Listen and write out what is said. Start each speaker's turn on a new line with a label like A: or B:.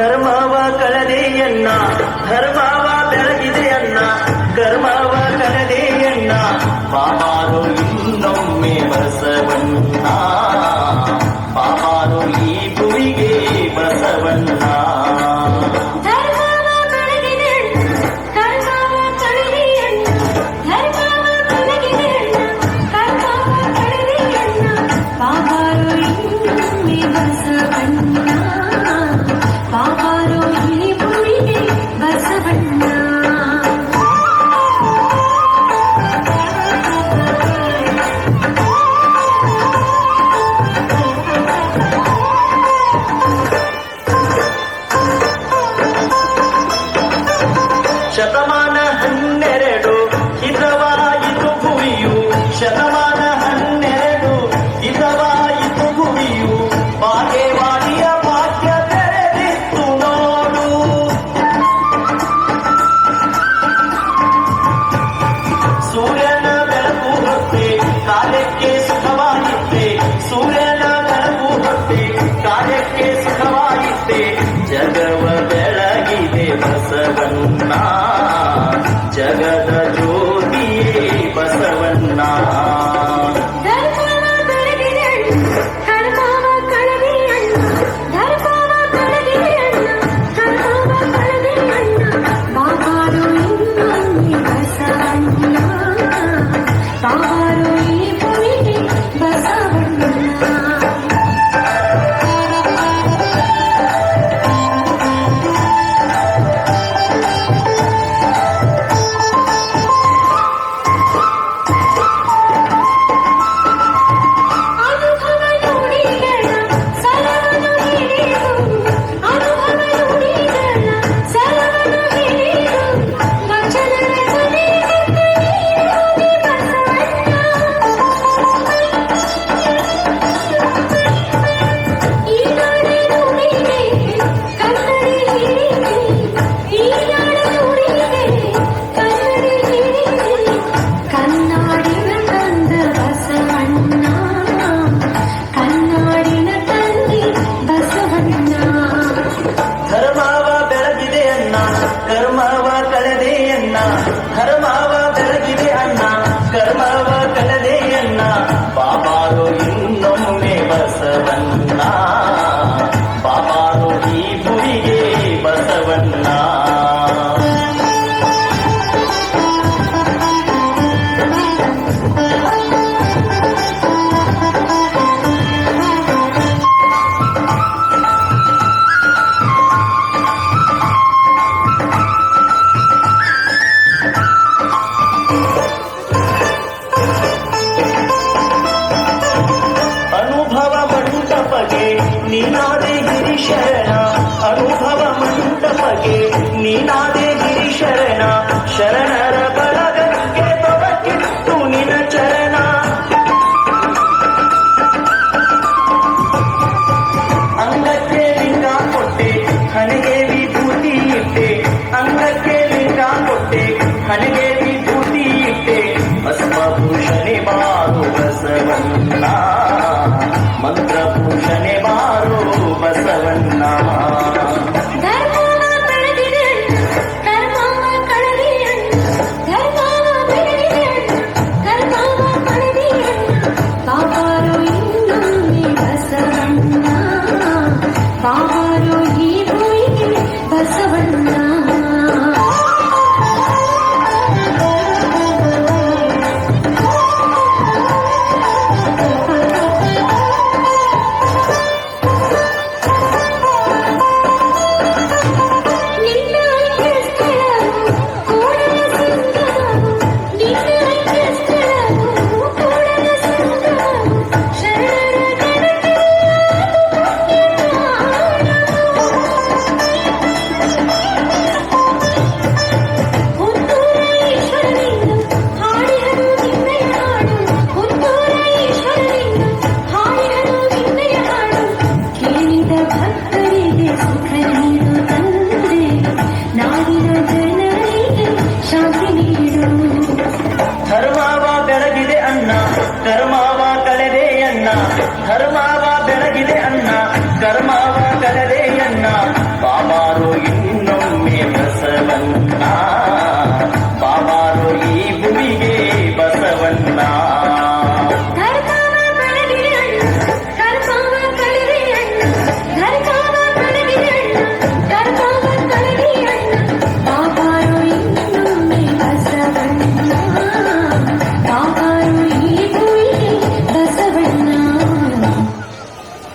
A: கர்மாவா கலதே என்ன கர்மாவா ಜಗವ ಬೆಳಗಿದೆ ಬಸವನ್ನ ಜಗದ ಜೋ ಎನ್ನ ಕರ್ಮವ ಕಳೆದೆ ಎನ್ನ ಹರ ಮುಸುಂಡ ಬಗೆ ನೀನಾದೆ ಗಿರಿ ಶರಣ, ಶರಣರ ಬಳಗಕ್ಕೆ ಬವಕಿತ್ತು ನಿನ ಚರಣ. ಅಂಗಕ್ಕೆ ಲಿಂಗ ಕೊಟ್ಟೆ, ಹಣೆಗೆ ವಿಭೂತಿ ಇಟ್ಟೆ. ಅಂಗಕ್ಕೆ ಲಿಂಗ ಕೊಟ್ಟೆ, ಹಣೆಗೆ ವಿಭೂತಿ ಇಟ್ಟೆ. ಅಸ್ಮಭೂಷಣಿ ಮಾರು ಬಸವನ್ನ
B: ಭಕ್ತರಿಗೆ ಸುಖ ನೀಡು ತಂದೆ ನಾಡಿನ ಜನರಿಗೆ ಶಾಂತಿ ನೀಡು.
A: ಧರ್ಮವ ಬೆಳಗಿದೆ ಅಣ್ಣ ಕರ್ಮವ ಕಳೆದೆ ಧರ್ಮವ ಬೆಳಗಿದೆ